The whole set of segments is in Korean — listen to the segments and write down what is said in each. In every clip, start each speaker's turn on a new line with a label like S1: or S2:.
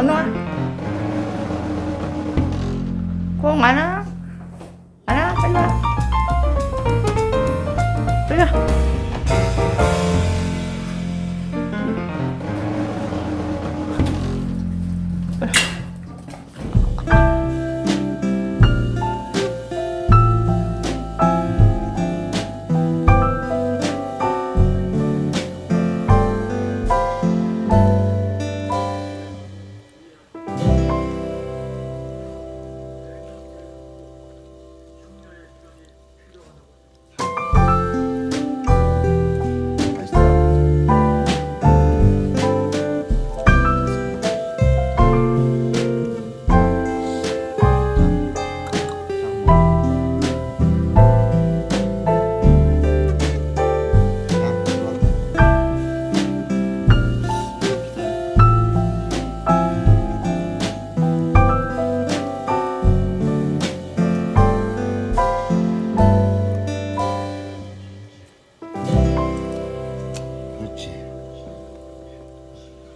S1: 얼른 와. 공 안아?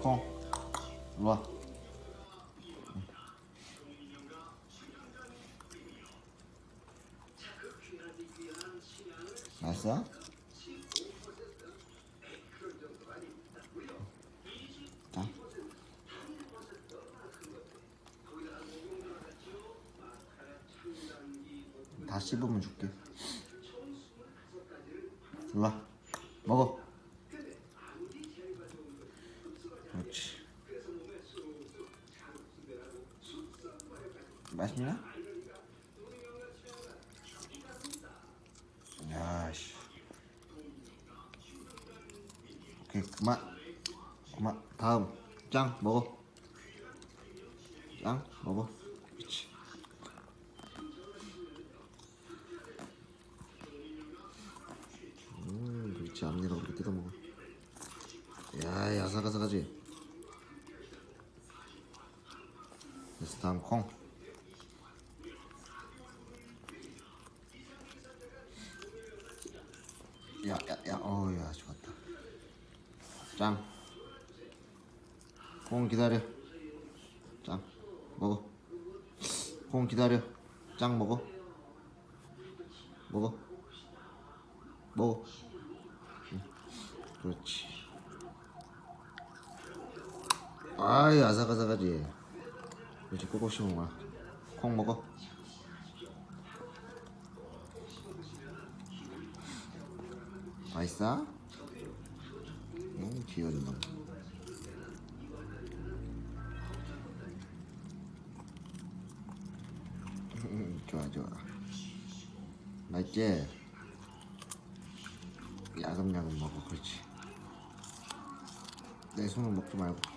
S2: 콩. 일로 와. 맛있어? 자. 다 씹으면 줄게. 일로 와. 먹어. 그렇지. 맛있냐? 야씨. 오케이 그만. 그만. 다음 짱 먹어. 짱 먹어. 그렇지. 음 그렇지 앞니가 그렇게 뜯어 먹어. 야, 아삭아삭하지? 그래서 다음 콩. 야, 야, 야, 어우, 야, 좋았다. 짱. 콩 기다려. 짱, 먹어. 콩 기다려. 짱 먹어. 먹어. 먹어. 응. 그렇지. 아이 아삭아삭하지 그렇지 꼭꼭 씹은 거야 콩 먹어 맛있어? 응 귀여운 놈 음, 좋아 좋아 맛있지? 야금야금 먹어 그렇지 내 손을 먹지 말고